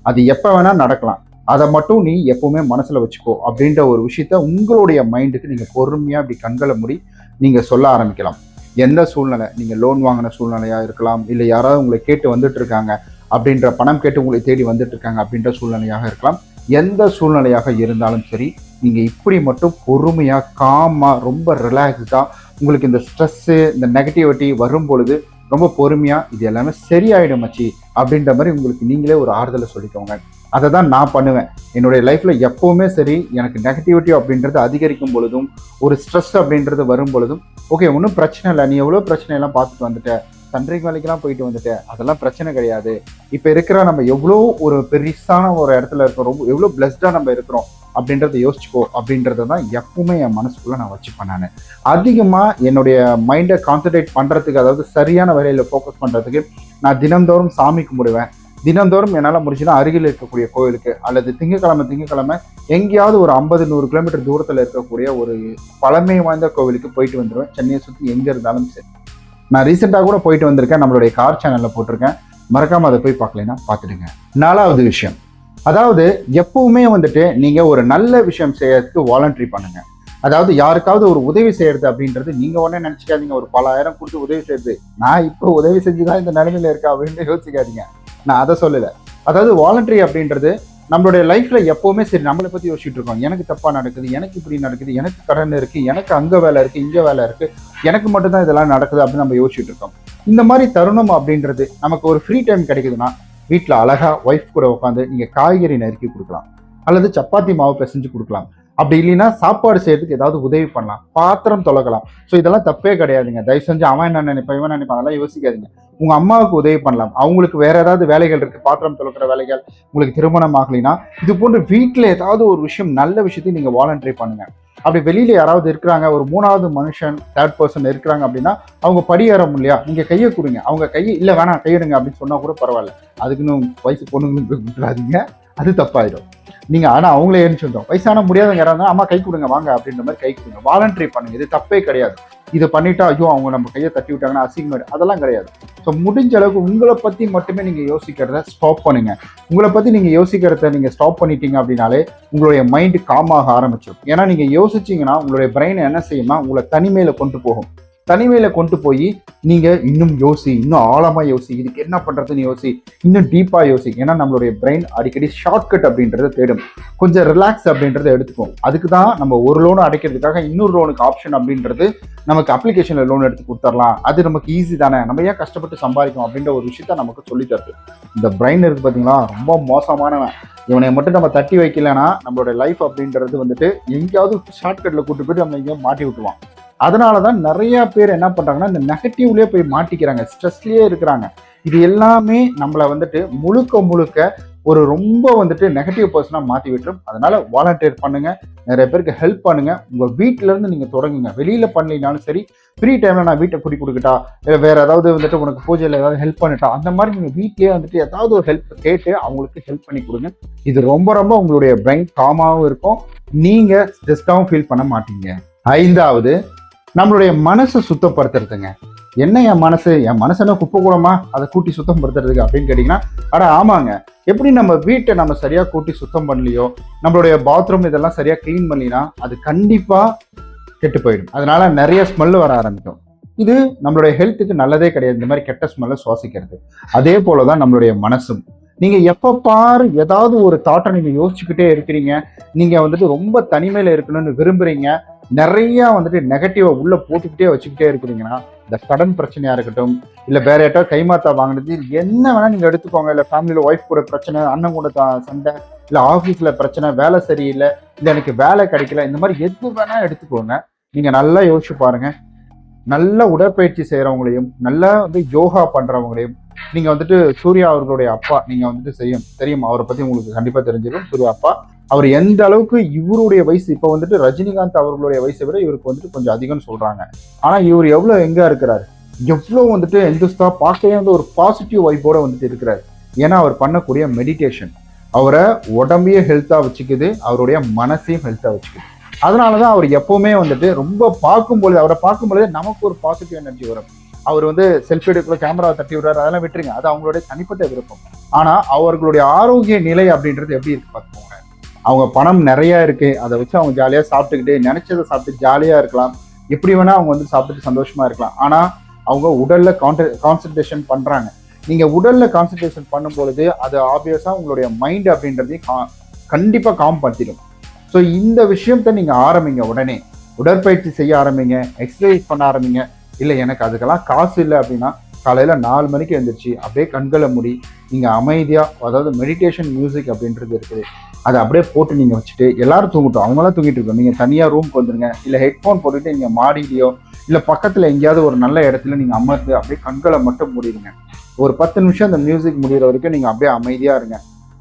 அது எப்போ வேணா நடக்கலாம். அதை மட்டும் நீ எப்பவுமே மனசில் வச்சுக்கோ அப்படின்ற ஒரு விஷயத்த உங்களுடைய மைண்டுக்கு நீங்கள் பொறுமையாக அப்படி கண்களை மூடி நீங்கள் சொல்ல ஆரம்பிக்கலாம். எந்த சூழ்நிலை? நீங்கள் லோன் வாங்கின சூழ்நிலையாக இருக்கலாம் இல்லை யாராவது உங்களை கேட்டு வந்துட்டு இருக்காங்க அப்படின்ற பணம் கேட்டு உங்களை தேடி வந்துட்டு இருக்காங்க அப்படின்ற சூழ்நிலையாக இருக்கலாம். எந்த சூழ்நிலையாக இருந்தாலும் சரி நீங்கள் இப்படி மட்டும் பொறுமையாக காமாக ரொம்ப ரிலாக்ஸ்டாக உங்களுக்கு இந்த ஸ்ட்ரெஸ்ஸு இந்த நெகட்டிவிட்டி வரும் பொழுது ரொம்ப பொறுமையா இது எல்லாமே சரியாயிடும் மச்சி அப்படின்ற மாதிரி உங்களுக்கு நீங்களே ஒரு ஆறுதலை சொல்லிக்கோங்க. அதை தான் நான் பண்ணுவேன். என்னுடைய லைஃப்பில் எப்போவுமே சரி எனக்கு நெகட்டிவிட்டி அப்படின்றது அதிகரிக்கும் பொழுதும் ஒரு ஸ்ட்ரெஸ் அப்படின்றது வரும் பொழுதும் ஓகே ஒன்றும் பிரச்சனை இல்லை. நீ எவ்வளோ பிரச்சனையெல்லாம் பார்த்துட்டு வந்துட்ட? சன்ரைஸ் வேலைக்கெல்லாம் போயிட்டு வந்துட்டேன் அதெல்லாம் பிரச்சனை கிடையாது. இப்போ இருக்கிற நம்ம எவ்வளோ ஒரு பெருசான ஒரு இடத்துல இருக்கோம் ரொம்ப எவ்வளோ பிளஸ்டாக நம்ம இருக்கிறோம் அப்படின்றத யோசிச்சுக்கோ அப்படின்றத தான் எப்பவுமே என் மனசுக்குள்ளே நான் வச்சுப்பேன் நான். அதிகமாக என்னுடைய மைண்டை கான்சன்ட்ரேட் பண்ணுறதுக்கு அதாவது சரியான வேலையில் ஃபோக்கஸ் பண்ணுறதுக்கு நான் தினந்தோறும் சாமி கும்பிடுவேன். தினந்தோறும் என்னால் முடிச்சுன்னா அருகில் இருக்கக்கூடிய கோயிலுக்கு அல்லது திங்கக்கிழமை திங்கக்கிழமை எங்கேயாவது ஒரு ஐம்பது நூறு கிலோமீட்டர் தூரத்தில் இருக்கக்கூடிய ஒரு பழமை வாய்ந்த கோவிலுக்கு போயிட்டு வந்துடுவேன் சென்னையை சுற்றி எங்கே இருந்தாலும் சரி. நான் ரீசெண்டாக கூட போயிட்டு வந்திருக்கேன். நம்மளுடைய கார் சேனலில் போட்டிருக்கேன். மறக்காமல் அதை போய் பார்க்கலைன்னா பார்த்துடுங்க. நாலாவது விஷயம். அதாவது எப்பவுமே வந்துட்டு நீங்கள் ஒரு நல்ல விஷயம் செய்யறதுக்கு வாலண்ட்ரி பண்ணுங்க. அதாவது யாருக்காவது ஒரு உதவி செய்யறது அப்படின்றது நீங்க உடனே நினைச்சுக்காதீங்க. ஒரு பல ஆயிரம் கொடுத்து உதவி செய்யறது. நான் இப்போ உதவி செஞ்சுதான் இந்த நிலைமையில இருக்கா அப்படின்னு யோசிக்காதீங்க. நான் அதை சொல்லல. அதாவது வாலண்டரி அப்படின்றது நம்மளுடைய லைஃப்ல எப்பவுமே சரி நம்மளை பத்தி யோசிச்சுட்டு இருக்கோம். எனக்கு தப்பா நடக்குது எனக்கு இப்படி நடக்குது எனக்கு கடன் இருக்கு எனக்கு அங்க வேலை இருக்கு இங்க வேலை இருக்கு. எனக்கு மட்டும்தான் இதெல்லாம் நடக்குது அப்படின்னு நம்ம யோசிச்சுட்டு இருக்கோம். இந்த மாதிரி தருணம் அப்படின்றது நமக்கு ஒரு ஃப்ரீ டைம் கிடைக்குதுன்னா வீட்டில் அழகாக ஒய்ஃப் கூட உட்காந்து நீங்கள் காய்கறி நறுக்கி கொடுக்கலாம். அல்லது சப்பாத்தி மாவு பிசைஞ்சு கொடுக்கலாம். அப்படி இல்லைன்னா சாப்பாடு செய்யறதுக்கு ஏதாவது உதவி பண்ணலாம். பாத்திரம் தொலைக்கலாம். ஸோ இதெல்லாம் தப்பே கிடையாதுங்க. தயவு செஞ்சு அவன் என்ன நினைப்பான் இவன் நினைப்பான் அதெல்லாம் யோசிக்காதீங்க. உங்கள் அம்மாவுக்கு உதவி பண்ணலாம். அவங்களுக்கு வேற ஏதாவது வேலைகள் இருக்குது பாத்திரம் தொலைக்கிற வேலைகள் உங்களுக்கு திருமணம் ஆகலைன்னா இது போன்ற வீட்டில் ஏதாவது ஒரு விஷயம் நல்ல விஷயத்தையும் நீங்கள் வாலண்டரி பண்ணுங்கள் அப்படி வெளியில் யாராவது இருக்கிறாங்க ஒரு மூணாவது மனுஷன் தேர்ட் பர்சன் இருக்கிறாங்க அப்படின்னா அவங்க படியேற முடியலையா நீங்கள் கையை கொடுங்க. அவங்க கையை இல்லை வேணாம் கையிடுங்க அப்படின்னு சொன்னால் கூட பரவாயில்ல. அதுக்குன்னு வயசு பொண்ணுங்களுக்கு விட்டுறாதீங்க. அது தப்பாயிடும். நீங்கள் ஆனால் அவங்களே ஏன்னு வந்தோம் வயசான முடியாதவங்க யாராவது அம்மா கை கொடுங்க வாங்க அப்படின்ற மாதிரி கை கொடுங்க. வாலண்டரி பண்ணுங்க. இது தப்பே கிடையாது. இதை பண்ணிட்டா ஐயோ அவங்க நம்ம கையை தட்டி விட்டாங்கன்னா அசிங்கமாயிடு அதெல்லாம் கிடையாது. ஸோ முடிஞ்ச அளவுக்கு உங்களை பத்தி மட்டுமே நீங்க யோசிக்கிறத ஸ்டாப் பண்ணுங்க. உங்களை பத்தி நீங்க யோசிக்கிறத நீங்க ஸ்டாப் பண்ணிட்டீங்க அப்படின்னாலே உங்களுடைய மைண்டு காமாக ஆரம்பிச்சிடும் ஏன்னா நீங்க யோசிச்சீங்கன்னா உங்களுடைய பிரெயின் என்ன செய்யும்னா உங்களை தனிமையில கொண்டு போகும். தனிமையில கொண்டு போய் நீங்க இன்னும் யோசி இன்னும் ஆழமா யோசி இதுக்கு என்ன பண்றதுன்னு யோசி இன்னும் டீப்பா யோசி. ஏன்னா நம்மளுடைய பிரெயின் அடிக்கடி ஷார்ட்கட் அப்படின்றத தேடும். கொஞ்சம் ரிலாக்ஸ் அப்படின்றத எடுத்துக்கும். அதுக்கு தான் நம்ம ஒரு லோன் அடைக்கிறதுக்காக இன்னொரு லோனுக்கு ஆப்ஷன் அப்படின்றது நமக்கு அப்ளிகேஷன்ல லோன் எடுத்து கொடுத்துடலாம் அது நமக்கு ஈஸி தானே. நம்ம ஏன் கஷ்டப்பட்டு சம்பாதிக்கும் அப்படின்ற ஒரு விஷயத்த நமக்கு சொல்லி தருது. இந்த பிரெயின் இருக்கு பார்த்தீங்களா ரொம்ப மோசமானவன். இவனை மட்டும் நம்ம தட்டி வைக்கலைன்னா நம்மளோட லைஃப் அப்படின்றது வந்துட்டு எங்கேயாவது ஷார்ட்கட்டில் கூட்டு போயிட்டு நம்ம எங்கேயாவது மாட்டி விட்டுருவான். அதனால தான் நிறைய பேர் என்ன பண்ணுறாங்கன்னா இந்த நெகட்டிவ்லேயே போய் மாட்டிக்கிறாங்க ஸ்ட்ரெஸ்லேயே இருக்கிறாங்க. இது எல்லாமே நம்மளை வந்துட்டு முழுக்க முழுக்க ஒரு ரொம்ப வந்துட்டு நெகட்டிவ் பர்சனாக மாற்றி விட்டுரும். அதனால் வாலண்டியர் பண்ணுங்கள் நிறைய பேருக்கு ஹெல்ப் பண்ணுங்கள் உங்கள் வீட்டிலேருந்து நீங்கள் தொடங்குங்க. வெளியில் பண்ணலினாலும் சரி ஃப்ரீ டைமில் நான் வீட்டை கூட்டி கொடுக்கட்டா இல்லை வேறு ஏதாவது வந்துட்டு உனக்கு பூஜையில் ஏதாவது ஹெல்ப் பண்ணிட்டா அந்த மாதிரி நீங்கள் வீட்லேயே வந்துட்டு ஏதாவது ஒரு ஹெல்ப் கேட்டு அவங்களுக்கு ஹெல்ப் பண்ணி கொடுங்க. இது ரொம்ப ரொம்ப உங்களுடைய பிரெயின் காமாகவும் இருக்கும். நீங்கள் ஸ்ட்ரெஸ்டாகவும் ஃபீல் பண்ண மாட்டீங்க. ஐந்தாவது நம்மளுடைய மனசை சுத்தப்படுத்துறதுங்க. என்ன என் மனசு? என் மனசு என்ன குப்பை கூடமா? அதை கூட்டி சுத்தம் படுத்துறதுக்கு அப்படின்னு கேட்டிங்கன்னா அட ஆமாங்க. எப்படி நம்ம வீட்டை நம்ம சரியாக கூட்டி சுத்தம் பண்ணலையோ நம்மளுடைய பாத்ரூம் இதெல்லாம் சரியாக க்ளீன் பண்ணலினா அது கண்டிப்பாக கெட்டு போயிடும். அதனால நிறைய ஸ்மெல் வர ஆரம்பிக்கும். இது நம்மளுடைய ஹெல்த்துக்கு நல்லதே கிடையாது. இந்த மாதிரி கெட்ட ஸ்மெல்லை சுவாசிக்கிறது. அதே போலதான் நம்மளுடைய மனசும். நீங்க எப்போ பாரு ஏதாவது ஒரு தாட்டை நீங்க யோசிச்சுக்கிட்டே இருக்கிறீங்க. நீங்க வந்துட்டு ரொம்ப தனிமையில இருக்கணும்னு விரும்புறீங்க. நிறைய வந்துட்டு நெகட்டிவா உள்ள போட்டுக்கிட்டே வச்சுக்கிட்டே இருக்கிறீங்கன்னா இந்த கடன் பிரச்சனையா இருக்கட்டும் இல்ல வேற யார்ட்டாவது கைமாத்தா வாங்கினது என்ன வேணா நீங்க எடுத்துக்கோங்க. இல்ல ஃபேமிலியில ஒய்ஃப் கூட பிரச்சனை அண்ணன் கூட தா- சண்டை இல்ல ஆபீஸ்ல பிரச்சனை வேலை சரியில்லை இல்ல எனக்கு வேலை கிடைக்கல இந்த மாதிரி எது வேணா எடுத்துக்கோங்க. நீங்க நல்லா யோசிச்சு பாருங்க. நல்ல உடற்பயிற்சி செய்யறவங்களையும் நல்லா வந்து யோகா பண்றவங்களையும் நீங்க வந்துட்டு சூர்யா அவர்களுடைய அப்பா நீங்க வந்துட்டு செய்யும் தெரியும்? அவரை பத்தி உங்களுக்கு கண்டிப்பா தெரிஞ்சிடும். சூர்யா அப்பா அவர் எந்த அளவுக்கு இவருடைய வயசு இப்போ வந்துட்டு ரஜினிகாந்த் அவர்களுடைய வயசை விட இவருக்கு வந்துட்டு கொஞ்சம் அதிகம்னு சொல்கிறாங்க ஆனால் இவர் எவ்வளோ எங்கே இருக்கிறார்? எவ்வளோ வந்துட்டு எந்துஸ்தா பார்க்கவே வந்து ஒரு பாசிட்டிவ் வைப்போடு வந்துட்டு இருக்கிறார். ஏன்னா அவர் பண்ணக்கூடிய மெடிடேஷன் அவரை உடம்பையும் ஹெல்த்தாக வச்சுக்குது அவருடைய மனசையும் ஹெல்த்தாக வச்சுக்குது. அதனாலதான் அவர் எப்போவுமே வந்துட்டு ரொம்ப பார்க்கும்பொழுது அவரை பார்க்கும்பொழுது நமக்கு ஒரு பாசிட்டிவ் எனர்ஜி வரும். அவர் வந்து செல்ஃபி எடுக்கிற கேமராவை தட்டி விடுறாரு அதெல்லாம் விட்டுருங்க. அது அவங்களுடைய தனிப்பட்ட விருப்பம். ஆனால் அவர்களுடைய ஆரோக்கிய நிலை அப்படின்றது எப்படி இருக்கு பார்த்துக்கோங்க அவங்க பணம் நிறையா இருக்குது அதை வச்சு அவங்க ஜாலியாக சாப்பிட்டுக்கிட்டு நினைச்சதை சாப்பிட்டு ஜாலியாக இருக்கலாம். எப்படி வேணால் அவங்க வந்து சாப்பிட்டுட்டு சந்தோஷமாக இருக்கலாம். ஆனால் அவங்க உடலில் உடல்ல கான்சன்ட்ரேஷன் பண்ணுறாங்க நீங்கள் உடலில் கான்சன்ட்ரேஷன் பண்ணும் பொழுது அது ஆப்வியஸாக உங்களுடைய மைண்ட் அப்படின்றதையும் கா- கண்டிப்பாக காம் படுத்திடும் ஸோ இந்த விஷயத்த நீங்கள் ஆரம்பிங்க உடனே. உடற்பயிற்சி செய்ய ஆரம்பிங்க. எக்ஸசைஸ் பண்ண ஆரம்பிங்க. இல்லை எனக்கு அதுக்கெல்லாம் காசு இல்லை அப்படின்னா காலையில் நாலு மணிக்கு எழுந்திரிச்சு அப்படியே கண்களை மூடி நீங்கள் அமைதியாக அதாவது மெடிடேஷன் மியூசிக் அப்படின்றது இருக்குது. அதை அப்படியே போட்டு நீங்கள் வச்சுட்டு எல்லாரும் தூங்கட்டும். அவங்களாம் தூங்கிட்டு இருக்கோம் நீங்கள் தனியாக ரூம்க்கு வந்துடுங்க இல்லை ஹெட்ஃபோன் போட்டுட்டு நீங்கள் மாடிலேயோ இல்லை பக்கத்தில் எங்கேயாவது ஒரு நல்ல இடத்துல நீங்கள் அமர்ந்து அப்படியே கண்களை மட்டும் முடியுங்க ஒரு பத்து நிமிஷம் அந்த மியூசிக் முடிகிற வரைக்கும் நீங்கள் அப்படியே அமைதியாக இருங்க.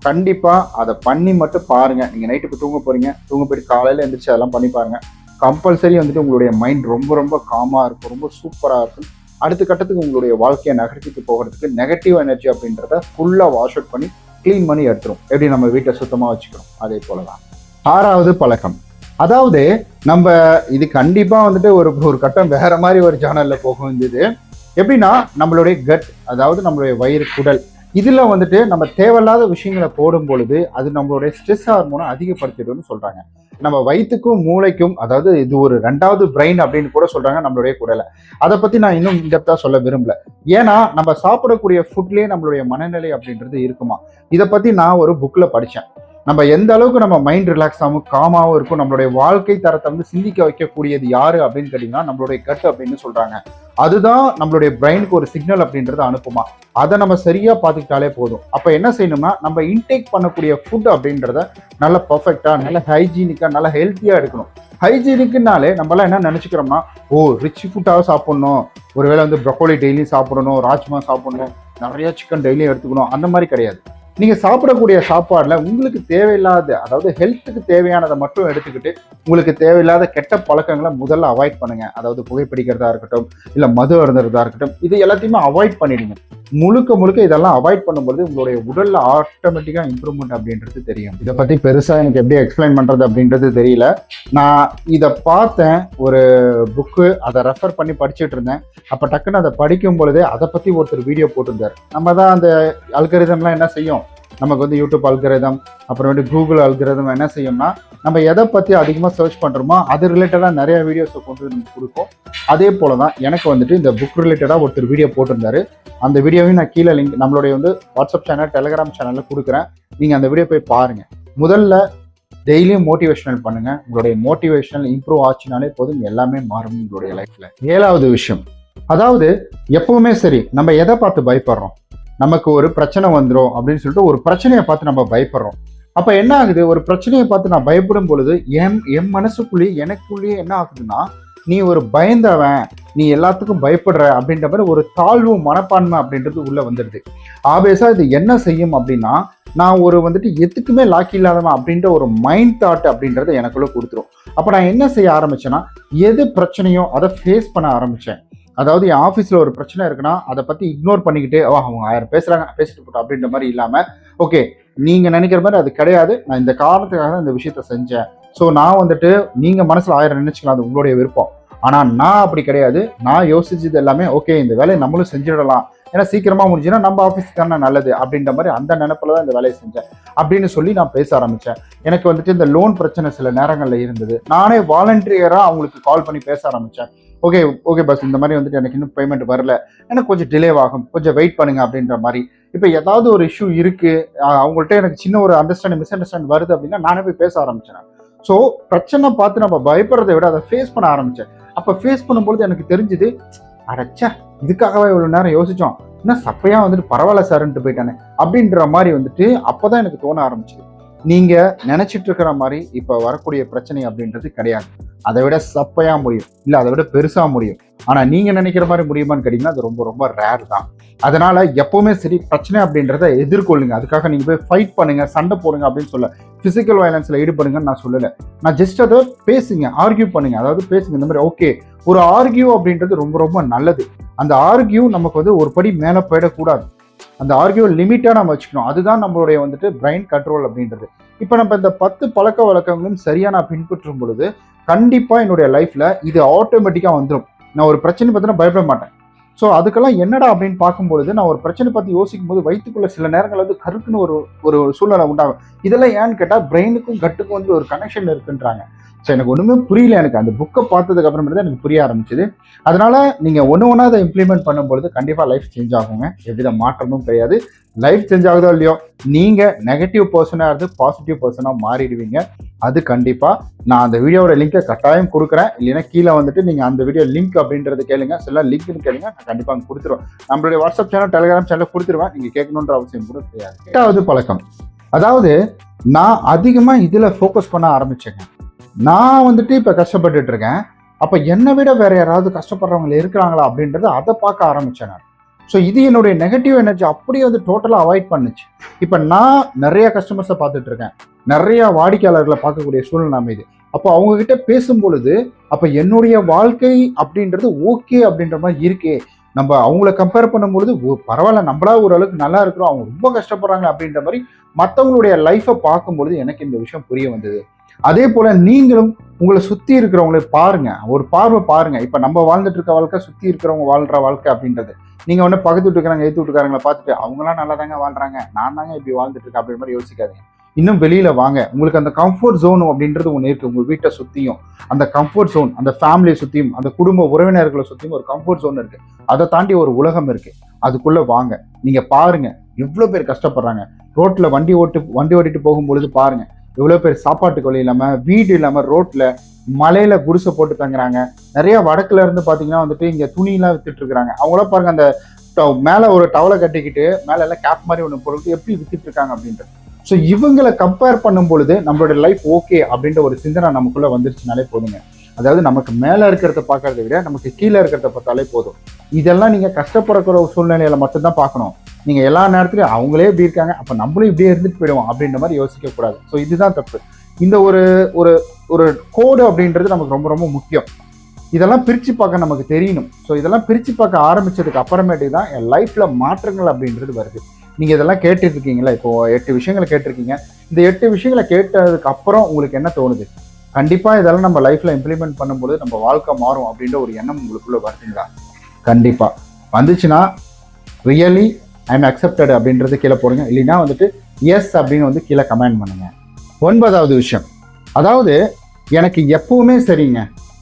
கண்டிப்பாக அதை பண்ணி மட்டும் பாருங்கள் நீங்கள் நைட்டு நைட்டுக்கு தூங்க போகிறீங்க தூங்க போயிட்டு காலையில் எழுந்திரிச்சு அதெல்லாம் பண்ணி பாருங்கள் கம்பல்சரி வந்துட்டு உங்களுடைய மைண்ட் ரொம்ப ரொம்ப காமாக இருக்கும். ரொம்ப சூப்பராக இருக்கும். அடுத்த கட்டத்துக்கு உங்களுடைய வாழ்க்கையை நகர்த்திட்டு போகிறதுக்கு நெகட்டிவ் எனர்ஜி அப்படின்றத ஃபுல்லாக வாஷ் அவுட் பண்ணி க்ளீன் பண்ணி எடுத்துரும். எப்படி நம்ம வீட்டை சுத்தமா வச்சுக்கிறோம்? அதே போலதான். ஆறாவது பழக்கம். அதாவது நம்ம இது கண்டிப்பா வந்துட்டு ஒரு ஒரு கட்டம் வேற மாதிரி ஒரு சேனலில் போக வேண்டியது. எப்படின்னா நம்மளுடைய கட் அதாவது நம்மளுடைய வயிறு குடல் இதுல வந்துட்டு நம்ம தேவையில்லாத விஷயங்களை போடும் பொழுது அது நம்மளுடைய ஸ்ட்ரெஸ் ஹார்மோனை அதிகப்படுத்திடும்னு சொல்றாங்க. நம்ம வயிற்றுக்கும் மூளைக்கும் அதாவது இது ஒரு ரெண்டாவது பிரெயின் அப்படின்னு கூட சொல்றாங்க நம்மளுடைய குடலை. அதை பத்தி நான் இன்னும் இன்டெப்தா சொல்ல விரும்பல. ஏன்னா நம்ம சாப்பிடக்கூடிய ஃபுட்லேயே நம்மளுடைய மனநிலை அப்படின்றது இருக்குமா? இதை பத்தி நான் ஒரு புக்ல படிச்சேன். நம்ம எந்த அளவுக்கு நம்ம மைண்ட் ரிலாக்ஸ் ஆகும் காமாவும் இருக்கும் நம்மளுடைய வாழ்க்கை தரத்தை வந்து சிந்திக்க வைக்கக்கூடியது யாரு அப்படின்னு கேட்டீங்கன்னா நம்மளுடைய கட் அப்படின்னு சொல்றாங்க. அதுதான் நம்மளுடைய பிரெயினுக்கு ஒரு சிக்னல் அப்படின்றத அனுப்புமா. அதை நம்ம சரியா பார்த்துக்கிட்டாலே போதும். அப்ப என்ன செய்யணும்னா நம்ம இன்டேக் பண்ணக்கூடிய ஃபுட் அப்படின்றத நல்ல பர்ஃபெக்டா நல்ல ஹைஜீனிக்கா நல்ல ஹெல்த்தியா எடுக்கணும். ஹைஜீனிக்குனாலே நம்மளாம் என்ன நினைச்சுக்கிறோம்னா ஓ ரிச் ஃபுட்டாக சாப்பிடணும். ஒருவேளை வந்து ப்ரொக்கோலி டெய்லியும் சாப்பிடணும் ராஜ்மா சாப்பிடணும். நிறைய சிக்கன் டெய்லியும் எடுத்துக்கணும். அந்த மாதிரி கிடையாது. நீங்கள் சாப்பிடக்கூடிய சாப்பாடில் உங்களுக்கு தேவையில்லாத அதாவது ஹெல்த்துக்கு தேவையானதை மட்டும் எடுத்துக்கிட்டு உங்களுக்கு தேவையில்லாத கெட்ட பழக்கங்களை முதல்ல அவாய்ட் பண்ணுங்கள் அதாவது புகைப்பிடிக்கிறதா இருக்கட்டும் இல்லை மது அருந்துறதா இருக்கட்டும் இது எல்லாத்தையுமே அவாய்ட் பண்ணிடுங்க. முழுக்க முழுக்க இதெல்லாம் அவாய்ட் பண்ணும்போது உங்களுடைய உடலில் ஆட்டோமேட்டிக்காக இம்ப்ரூவ்மெண்ட் அப்படின்றது தெரியும். இதை பற்றி பெருசாக எனக்கு எப்படி எக்ஸ்பிளைன் பண்ணுறது அப்படின்றது தெரியல. நான் இதை பார்த்தேன் ஒரு புக்கு அதை ரெஃபர் பண்ணி படிச்சுட்டு இருந்தேன். அப்போ டக்குன்னு அதை படிக்கும் பொழுதே அதை பற்றி ஒருத்தர் வீடியோ போட்டிருந்தார். நம்ம தான் அந்த அல்கரிதம்லாம் என்ன செய்யும்? நமக்கு வந்து யூடியூப் அல்கிரதம் அப்புறம் கூகுள் அல்கிரதம் என்ன செய்யும்னா நம்ம எதை பற்றி அதிகமாக சர்ச் பண்ணுறோமோ அது ரிலேட்டடாக நிறைய வீடியோஸை கொண்டு வந்து நமக்கு கொடுக்கும். அதே போல தான் எனக்கு வந்துட்டு இந்த புக் ரிலேட்டடாக ஒருத்தர் வீடியோ போட்டிருந்தாரு. அந்த வீடியோவையும் நான் கீழே லிங்க் நம்மளுடைய வந்து வாட்ஸ்அப் சேனல் டெலிகிராம் சேனலில் கொடுக்குறேன். நீங்கள் அந்த வீடியோ போய் பாருங்கள் முதல்ல டெய்லியும் மோட்டிவேஷனல் பண்ணுங்க. உங்களுடைய மோட்டிவேஷனல் இம்ப்ரூவ் ஆச்சுனாலே போதும் எல்லாமே மாறும் உங்களுடைய லைஃப்ல ஏழாவது விஷயம். அதாவது எப்பவுமே சரி நம்ம எதை பார்த்து பயப்படுறோம்? நமக்கு ஒரு பிரச்சனை வந்துடும் அப்படின்னு சொல்லிட்டு ஒரு பிரச்சனையை பார்த்து நம்ம பயப்படுறோம். அப்போ என்ன ஆகுது? ஒரு பிரச்சனையை பார்த்து நான் பயப்படும் பொழுது என் என் மனசுக்குள்ளேயே எனக்குள்ளேயே என்ன ஆகுதுன்னா நீ ஒரு பயந்தவன் நீ எல்லாத்துக்கும் பயப்படுற அப்படின்ற மாதிரி ஒரு தாழ்வு மனப்பான்மை அப்படின்றது உள்ளே வந்துடுது. ஆபேஸாக இது என்ன செய்யும் அப்படின்னா நான் ஒரு வந்துட்டு எதுக்குமே லாக்கி இல்லாதவன் அப்படின்ற ஒரு மைண்ட் தாட் அப்படின்றத எனக்குள்ளே கொடுத்துரும். அப்போ நான் என்ன செய்ய ஆரம்பிச்சேன்னா எது பிரச்சனையோ அதை ஃபேஸ் பண்ண ஆரம்பித்தேன் அதாவது என் ஆஃபீஸில் ஒரு பிரச்சனை இருக்குன்னா அதை பற்றி இக்னோர் பண்ணிக்கிட்டு ஓ அவங்க ஆயிரம் பேசுகிறாங்க பேசிட்டு போட்டோம் அப்படின்ற மாதிரி இல்லாமல் ஓகே நீங்கள் நினைக்கிற மாதிரி அது கிடையாது. நான் இந்த காரணத்துக்காக தான் இந்த விஷயத்த செஞ்சேன். ஸோ நான் வந்துட்டு நீங்கள் மனசில் ஆயிரம் நினச்சிக்கலாம் அது உங்களுடைய விருப்பம். ஆனால் நான் அப்படி கிடையாது. நான் யோசிச்சது எல்லாமே ஓகே இந்த வேலையை நம்மளும் செஞ்சிடலாம். ஏன்னா சீக்கிரமாக முடிஞ்சுன்னா நம்ம ஆஃபீஸ்க்கு தானே நல்லது அப்படின்ற மாதிரி அந்த நினப்பில் தான் இந்த வேலையை செஞ்சேன். அப்படின்னு சொல்லி நான் பேச ஆரம்பித்தேன் எனக்கு வந்துட்டு இந்த லோன் பிரச்சனை சில நேரங்களில் இருந்தது. நானே வாலண்டியராக அவங்களுக்கு கால் பண்ணி பேச ஆரம்பித்தேன் ஓகே ஓகே பஸ் இந்த மாதிரி வந்துட்டு எனக்கு இன்னும் பேமெண்ட் வரல. எனக்கு கொஞ்சம் டிலே ஆகும். கொஞ்சம் வெயிட் பண்ணுங்க அப்படின்ற மாதிரி. இப்போ ஏதாவது ஒரு இஷ்யூ இருக்கு. அவங்கள்ட்ட எனக்கு சின்ன ஒரு அண்டர்ஸ்டாண்டிங் மிஸ் அண்டர்ஸ்டாண்ட் வருது அப்படின்னா நானே போய் பேச ஆரம்பிச்சேன். ஸோ பிரச்சனை பார்த்து நம்ம பயப்படுறதை விட அதை ஃபேஸ் பண்ண ஆரம்பிச்சேன். அப்போ ஃபேஸ் பண்ணும்பொழுது எனக்கு தெரிஞ்சுது அடைச்சா இதுக்காகவே இவ்வளோ நேரம் யோசிச்சோம். என்ன சப்பையாக வந்துட்டு பரவாயில்ல சார்ன்ட்டு போயிட்டானே. அப்படின்ற மாதிரி வந்துட்டு அப்போதான் எனக்கு தோண ஆரம்பிச்சது. நீங்கள் நினச்சிட்டு இருக்கிற மாதிரி இப்போ வரக்கூடிய பிரச்சனை அப்படின்றது கிடையாது. அதை விட சப்பையா முடியும். இல்ல அதை விட பெருசா முடியும். ஆனா நீங்க நினைக்கிற மாதிரி முடியுமான்னு கேட்டீங்கன்னா அது ரொம்ப ரொம்ப ரேர் தான். அதனால எப்பவுமே சரி பிரச்சனை அப்படின்றத எதிர்கொள்ளுங்க. அதுக்காக நீங்க போய் ஃபைட் பண்ணுங்க சண்டை போடுங்க அப்படின்னு சொல்ல. பிசிக்கல் வயலன்ஸ்ல ஈடுபடுங்கன்னு நான் சொல்லல. நான் ஜஸ்ட் அதை பேசுங்க ஆர்கியூ பண்ணுங்க. அதாவது பேசுங்க இந்த மாதிரி ஓகே ஒரு ஆர்கியூ அப்படின்றது ரொம்ப ரொம்ப நல்லது. அந்த ஆர்கியூ நமக்கு வந்து ஒரு படி மேலே போயிடக்கூடாது. அந்த ஆர்கியூ லிமிட்டாக நம்ம வச்சுக்கணும். அதுதான் நம்மளுடைய வந்துட்டு பிரைன் கண்ட்ரோல் அப்படின்றது. இப்போ நம்ம இந்த பத்து பழக்க வழக்கங்களும் சரியா நான் பின்பற்றும் பொழுது கண்டிப்பாக என்னுடைய லைஃப்பில் இது ஆட்டோமேட்டிக்காக வந்துடும் நான் ஒரு பிரச்சனை பற்றினா பயப்பட மாட்டேன். ஸோ அதுக்கெல்லாம் என்னடா அப்படின்னு பார்க்கும்பொழுது நான் ஒரு பிரச்சனை பற்றி யோசிக்கும் போது வயிற்றுக்குள்ள சில நேரங்கள் வந்து கருக்குன்னு ஒரு ஒரு சூழ்நிலை உண்டாகும். இதெல்லாம் ஏன்னு கேட்டால் பிரெயினுக்கும் கட்டுக்கும் வந்து ஒரு கனெக்ஷன் இருக்குன்றாங்க. ஸோ எனக்கு ஒன்றுமே புரியல. எனக்கு அந்த புக்கை பார்த்ததுக்கு அப்புறமேட்டு தான் எனக்கு புரிய ஆரம்பிச்சது. அதனால நீங்கள் ஒன்று ஒன்றா அதை இம்ப்ளிமெண்ட் பண்ணும்பொழுது கண்டிப்பாக லைஃப் சேஞ்ச் ஆகுங்க. எவ்வித மாற்றமும் கிடையாது. லைஃப் சேஞ்ச் ஆகுதோ இல்லையோ நீங்கள் நெகட்டிவ் பர்சனாக இருந்து பாசிட்டிவ் பர்சனாக மாறிடுவீங்க. அது கண்டிப்பாக நான் அந்த வீடியோட லிங்கை கட்டாயம் கொடுக்குறேன். இல்லைன்னா கீழே வந்துட்டு நீங்கள் அந்த வீடியோ லிங்க் அப்படின்றது கேளுங்க. சில லிங்க்னு கேளுங்க. நான் கண்டிப்பாக அங்கே கொடுத்துருவேன். நம்மளுடைய வாட்ஸ்அப் சேனல் டெலிகிராம் சேனல் கொடுத்துருவேன். நீங்கள் கேட்கணுன்ற அவசியம் கூட கிடையாது. எட்டாவது பழக்கம். அதாவது நான் அதிகமாக இதில் ஃபோக்கஸ் பண்ண ஆரம்பிச்சேங்க. நான் வந்துட்டு இப்போ கஷ்டப்பட்டுட்டு இருக்கேன் அப்போ என்னை விட வேற யாராவது கஷ்டப்படுறவங்க இருக்கிறாங்களா அப்படின்றத அதை பார்க்க ஆரம்பித்தேன் நான். ஸோ இது என்னுடைய நெகட்டிவ் எனர்ஜி அப்படியே வந்து டோட்டலாக அவாய்ட் பண்ணுச்சு. இப்போ நான் நிறைய கஸ்டமர்ஸை பார்த்துட்டு இருக்கேன் நிறைய வாடிக்கையாளர்களை பார்க்கக்கூடிய சூழ்நிலை அமைது அப்போ அவங்க கிட்ட பேசும் பொழுது அப்போ என்னுடைய வாழ்க்கை அப்படின்றது ஓகே அப்படின்ற மாதிரி இருக்கே. நம்ம அவங்கள கம்பேர் பண்ணும்பொழுது பரவாயில்ல நம்மளா ஓரளவுக்கு நல்லா இருக்கிறோம். அவங்க ரொம்ப கஷ்டப்படுறாங்க அப்படின்ற மாதிரி மற்றவங்களுடைய லைஃப்பை பார்க்கும்பொழுது எனக்கு இந்த விஷயம் புரிய வந்தது. அதே போல் நீங்களும் உங்களை சுற்றி இருக்கிறவங்களை பாருங்கள் ஒரு பார்வை பாருங்கள் இப்போ நம்ம வாழ்ந்துட்டு இருக்க வாழ்க்கை சுற்றி இருக்கிறவங்க வாழ்ற வாழ்க்கை அப்படின்றது. நீங்கள் ஒன்று பக்கத்து வீட்டுக்காரங்க எழுத்து வீட்டுக்காரங்களை பார்த்துட்டு அவங்களாம் நல்லா தாங்க வாழ்றாங்க. நான் தாங்க இப்படி வாழ்ந்துட்டு இருக்கேன் அப்படின்ற மாதிரி யோசிக்காதீங்க. இன்னும் வெளியில் வாங்க. உங்களுக்கு அந்த கம்ஃபர்ட் ஜோன் அப்படின்றது ஒன்று இருக்குது உங்கள் வீட்டை சுற்றியும் அந்த கம்ஃபர்ட் ஜோன் அந்த ஃபேமிலியை சுற்றியும் அந்த குடும்ப உறவினர்களை சுற்றியும் ஒரு கம்ஃபர்ட் ஜோன் இருக்குது அதை தாண்டி ஒரு உலகம் இருக்குது அதுக்குள்ளே வாங்க. நீங்கள் பாருங்கள் எவ்வளோ பேர் கஷ்டப்படுறாங்க. ரோட்டில் வண்டி ஓட்டு வண்டி ஓட்டிட்டு போகும்பொழுது பாருங்கள் எவ்வளோ பேர் சாப்பாட்டுக்கு வழி இல்லாமல் வீடு இல்லாமல் ரோட்டில் மலையில குடிசை போட்டு தங்குறாங்க. நிறைய வடக்குல இருந்து பார்த்தீங்கன்னா வந்துட்டு இங்கே துணியெல்லாம் வித்துட்டு இருக்காங்க அவங்களாம் பாருங்க அந்த மேலே ஒரு டவலை கட்டிக்கிட்டு மேலே எல்லாம் கேப் மாதிரி ஒன்று போட்டு எப்படி வித்துட்டு இருக்காங்க அப்படின்றது ஸோ இவங்களை கம்பேர் பண்ணும் பொழுது நம்மளோட லைஃப் ஓகே அப்படின்ற ஒரு சிந்தனை நமக்குள்ள வந்துருச்சுனாலே போதுங்க. அதாவது நமக்கு மேலே இருக்கிறத பார்க்கறத விட நமக்கு கீழே இருக்கிறத பார்த்தாலே போதும். இதெல்லாம் நீங்கள் கஷ்டப்படக்கூடிய ஒரு சூழ்நிலையில மட்டும்தான் பார்க்கணும். நீங்கள் எல்லா நேரத்துலையும் அவங்களே இப்படி இருக்காங்க அப்போ நம்மளும் இப்படியே இருந்துட்டு போயிடுவோம் அப்படின்ற மாதிரி யோசிக்கக்கூடாது ஸோ இதுதான் தப்பு. இந்த ஒரு ஒரு ஒரு கோடு அப்படின்றது நமக்கு ரொம்ப ரொம்ப முக்கியம். இதெல்லாம் பிரித்து பார்க்க நமக்கு தெரியணும். ஸோ இதெல்லாம் பிரிச்சு பார்க்க ஆரம்பித்ததுக்கு அப்புறமேட்டு தான் என் லைஃப்பில் மாற்றங்கள் அப்படின்றது வருது. நீங்கள் இதெல்லாம் கேட்டுட்ருக்கீங்களா இப்போது இப்போ எட்டு விஷயங்களை கேட்டிருக்கீங்க. இந்த எட்டு விஷயங்களை கேட்டதுக்கு அப்புறம் உங்களுக்கு என்ன தோணுது? கண்டிப்பாக இதெல்லாம் நம்ம லைஃப்பில் இம்ப்ளிமெண்ட் பண்ணும்போது நம்ம வாழ்க்கை மாறும் அப்படின்ற ஒரு எண்ணம் உங்களுக்குள்ளே வருதுங்களா? கண்டிப்பாக வந்துச்சுன்னா ரியலி ஐம் அக்செப்டட் அப்படின்றது கீழே போடுங்க. இல்லைன்னா வந்துட்டு எஸ் அப்படின்னு வந்து கீழே கமெண்ட் பண்ணுங்கள் ஒன்பதாவது விஷயம். அதாவது எனக்கு எப்பவுமே சரிங்க.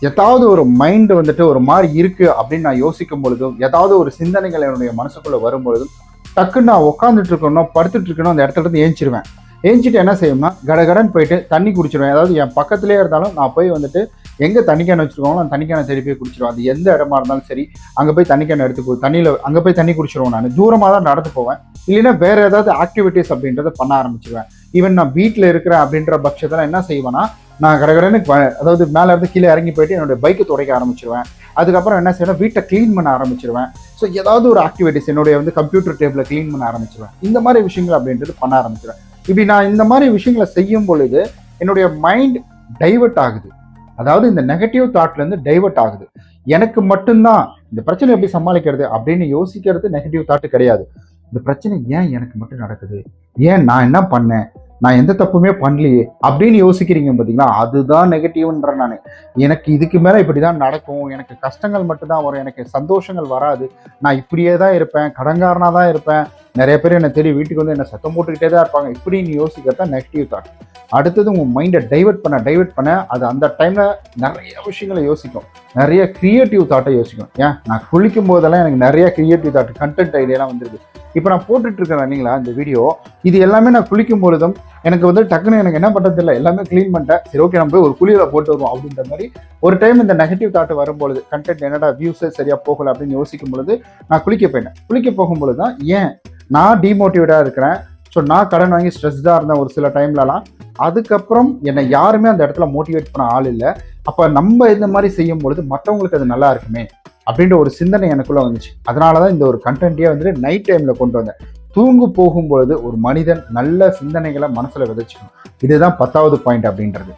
ஏதாவது ஒரு மைண்டு வந்துட்டு ஒரு மாதிரி இருக்குது அப்படின்னு நான் யோசிக்கும் பொழுதும் ஏதாவது ஒரு சிந்தனைகள் என்னுடைய மனசுக்குள்ளே வரும் பொழுதும் டக்குன்னு நான் உட்காந்துட்டு இருக்கணும் படுத்துட்டு இருக்கணும் அந்த இடத்துல இருந்து ஏஞ்சிருவேன். ஏஞ்சிட்டு என்ன செய்யும்னா கடகடன் போயிட்டு தண்ணி குடிச்சிடுவேன் அதாவது என் பக்கத்துலேயே இருந்தாலும் நான் போய் வந்துட்டு எங்கே தண்ணி கேன் வச்சிருக்கோங்களோ அந்த தண்ணி கேனை தேடி போய் குடிச்சிருவேன். அது எந்த இடமா இருந்தாலும் சரி அங்கே போய் தண்ணி கேன் எடுத்து தண்ணியில் அங்கே போய் தண்ணி குடிச்சிருவேன் நான். தூரமாக தான் நடந்து போவேன். இல்லைன்னா வேறு ஏதாவது ஆக்டிவிட்டீஸ் அப்படின்றத பண்ண ஆரம்பிச்சிருவேன். ஈவன் நான் வீட்டில் இருக்கிறேன் அப்படின்ற பட்சத்தில் என்ன செய்வேன்னா நான் கடகடன்னு அதாவது மேலே இருந்து கீழே இறங்கி போயிட்டு என்னுடைய பைக்கை துடைக்க ஆரம்பிச்சிருவேன். அதுக்கப்புறம் என்ன செய்வேன் வீட்டை க்ளீன் பண்ண ஆரம்பிச்சிருவேன். ஸோ ஏதாவது ஒரு ஆக்டிவிட்டிஸ் என்னுடைய வந்து கம்ப்யூட்டர் டேபிளை க்ளீன் பண்ண ஆரம்பிச்சிருவேன். இந்த மாதிரி விஷயங்கள் அப்படின்றது பண்ண ஆரம்பிச்சிருவேன். இப்படி நான் இந்த மாதிரி விஷயங்களை செய்யும் பொழுது என்னுடைய மைண்ட் டைவர்ட் ஆகுது. அதாவது இந்த நெகட்டிவ் தாட்லேருந்து டைவர்ட் ஆகுது. எனக்கு மட்டும்தான் இந்த பிரச்சனை எப்படி சமாளிக்கிறது அப்படின்னு யோசிக்கிறது நெகட்டிவ் தாட்டு கிடையாது. இந்த பிரச்சனை ஏன் எனக்கு மட்டும் நடக்குது? ஏன் நான் என்ன பண்ணேன்? நான் எந்த தப்புமே பண்ணலையே அப்படின்னு யோசிக்கிறீங்க பார்த்தீங்களா அதுதான் நெகட்டிவ்ன்ற நான். எனக்கு இதுக்கு மேலே இப்படி தான் நடக்கும். எனக்கு கஷ்டங்கள் மட்டும்தான் வரும். எனக்கு சந்தோஷங்கள் வராது. நான் இப்படியே தான் இருப்பேன். கடங்காரனாக தான் இருப்பேன். நிறைய பேர் என்னை தேடி வீட்டுக்கு வந்து என்ன சத்தம் போட்டுக்கிட்டே தான் இருப்பாங்க. இப்படின்னு யோசிக்கிறத நெகட்டிவ் தாட் அடுத்தது உங்கள் மைண்டை டைவெர்ட் பண்ண டைவெர்ட் பண்ண அது அந்த டைமில் நிறைய விஷயங்களை யோசிக்கும். நிறைய க்ரியேட்டிவ் தாட்டை யோசிக்கும். ஏன்? நான் குளிக்கும் போதெல்லாம் எனக்கு நிறைய க்ரியேட்டிவ் தாட் கண்டென்ட் ஐடியாலாம் வந்துருக்கு. இப்போ நான் போட்டுட்ருக்கேன் இல்லைங்களா இந்த வீடியோ இது எல்லாமே நான் குளிக்கும் பொழுதும் எனக்கு வந்து டக்குன்னு எனக்கு என்ன பண்ணுறது இல்லை எல்லாமே க்ளீன் பண்ணிட்டேன். சரி ஓகே நம்ம போய் ஒரு குளியில் போட்டு வருவோம் அப்படின்ற மாதிரி. ஒரு டைம் இந்த நெகட்டிவ் தாட் வரும்பொழுது கண்டென்ட் என்னடா வியூஸே சரியாக போகல அப்படின்னு யோசிக்கும் பொழுது நான் குளிக்க போயிட்டேன். குளிக்க போகும்பொழுது தான் ஏன்? நான் டிமோட்டிவேட்டாக இருக்கிறேன். ஸோ நான் கடன் வாங்கி ஸ்ட்ரெஸ்டாக இருந்தேன் ஒரு சில டைம்லலாம் அதுக்கப்புறம் என்னை யாருமே அந்த இடத்துல மோட்டிவேட் பண்ண ஆள் இல்லை. அப்போ நம்ம இந்த மாதிரி செய்யும் பொழுது மற்றவங்களுக்கு அது நல்லா இருக்குமே அப்படின்ற ஒரு சிந்தனை எனக்குள்ளே வந்துச்சு. அதனால தான் இந்த ஒரு கண்டென்ட்டே வந்துட்டு நைட் டைமில் கொண்டு வந்தேன். தூங்கு போகும்பொழுது ஒரு மனிதன் நல்ல சிந்தனைகளை மனசில் விதைச்சிக்கணும். இதுதான் பத்தாவது பாயிண்ட் அப்படின்றது.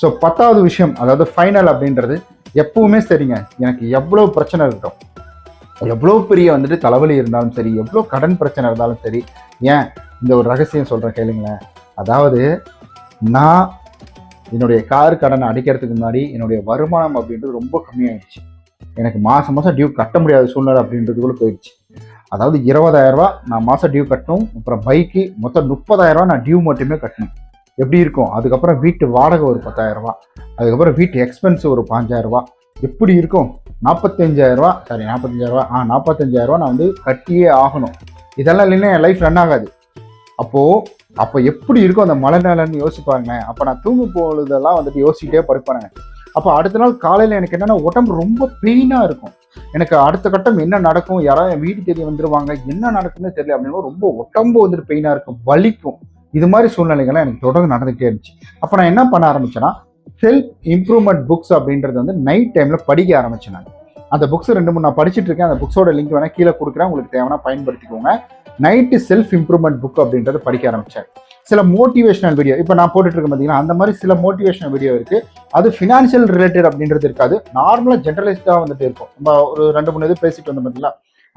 ஸோ பத்தாவது விஷயம் அதாவது ஃபைனல் அப்படின்றது எப்பவுமே சரிங்க. எனக்கு எவ்வளோ பிரச்சனை இருக்கட்டும் எவ்வளோ பெரிய வந்துட்டு தலைவலி இருந்தாலும் சரி எவ்வளோ கடன் பிரச்சனை இருந்தாலும் சரி ஏன் இந்த ஒரு ரகசியம் சொல்கிறேன் கேளுங்களேன். அதாவது நான் என்னுடைய கார் கடனை அடிக்கிறதுக்கு முன்னாடி என்னுடைய வருமானம் அப்படின்றது ரொம்ப கம்மியாயிடுச்சு. எனக்கு மாதம் மாதம் டியூ கட்ட முடியாத சூழ்நிலை அப்படின்றதுக்குள்ள போயிடுச்சு. அதாவது இருபதாயிரம் நான் மாதம் டியூ கட்டணும். அப்புறம் பைக்கு மொத்தம் முப்பதாயிரம் நான் டியூ மட்டுமே கட்டணும். எப்படி இருக்கும்? அதுக்கப்புறம் வீட்டு வாடகை ஒரு பத்தாயிரம் அதுக்கப்புறம் வீட்டு எக்ஸ்பென்ஸ் ஒரு பாஞ்சாயிரம் எப்படி இருக்கும்? நாற்பத்தஞ்சாயிரரூபா சாரி நாற்பத்தஞ்சாயிரரூபா ஆ நாற்பத்தஞ்சாயிரரூபா நான் வந்து கட்டியே ஆகணும். இதெல்லாம் இல்லைன்னா என் லைஃப் ரன் ஆகாது. அப்போது அப்போ எப்படி இருக்கும் அந்த மழை நிலன்னு யோசிப்பாங்க அப்போ நான் தூங்கும் பொழுதெல்லாம் வந்துட்டு யோசிக்கிட்டே படுப்பானுங்க. அப்போ அடுத்த நாள் காலையில் எனக்கு என்னென்னா உடம்பு ரொம்ப பெயினாக இருக்கும். எனக்கு அடுத்த கட்டம் என்ன நடக்கும் யாராவது என் வீடு தேடி வந்துடுவாங்க என்ன நடக்குன்னு தெரியல அப்படின்னு ரொம்ப உடம்பு வந்துட்டு பெயினாக இருக்கும் வலிக்கும். இது மாதிரி சூழ்நிலைகள்லாம் எனக்கு தொடர்ந்து நடந்துகிட்டே இருந்துச்சு. அப்போ நான் என்ன பண்ண ஆரம்பிச்சேன்னா செல்ஃப் இம்ப்ரூவ்மெண்ட் புக்ஸ் அப்படின்றது வந்து நைட் டைமில் படிக்க ஆரம்பிச்சேன் நான். அந்த புக்ஸ் ரெண்டு மூணு நான் படிச்சுட்டு இருக்கேன். அந்த புக்ஸோட லிங்க் வேணால் கீழே கொடுக்குறேன். உங்களுக்கு தேவைன்னா பயன்படுத்திக்கோங்க. நைட்டு செல்ஃப் இம்ப்ரூவ்மெண்ட் புக் அப்படின்றத படிக்க ஆரம்பித்தேன் சில மோட்டிவேஷனல் வீடியோ இப்போ நான் போட்டுட்டு இருக்கேன் பார்த்தீங்கன்னா அந்த மாதிரி சில மோட்டிவேஷனல் வீடியோ இருக்குது அது ஃபினான்ஷியல் ரிலேட்டட் அப்படின்றது இருக்காது. நார்மலாக ஜென்ரலைஸ்டாக வந்துட்டு இருக்கும். நம்ம ஒரு ரெண்டு மூணு இது பேசிட்டு வந்தோம் பார்த்தீங்களா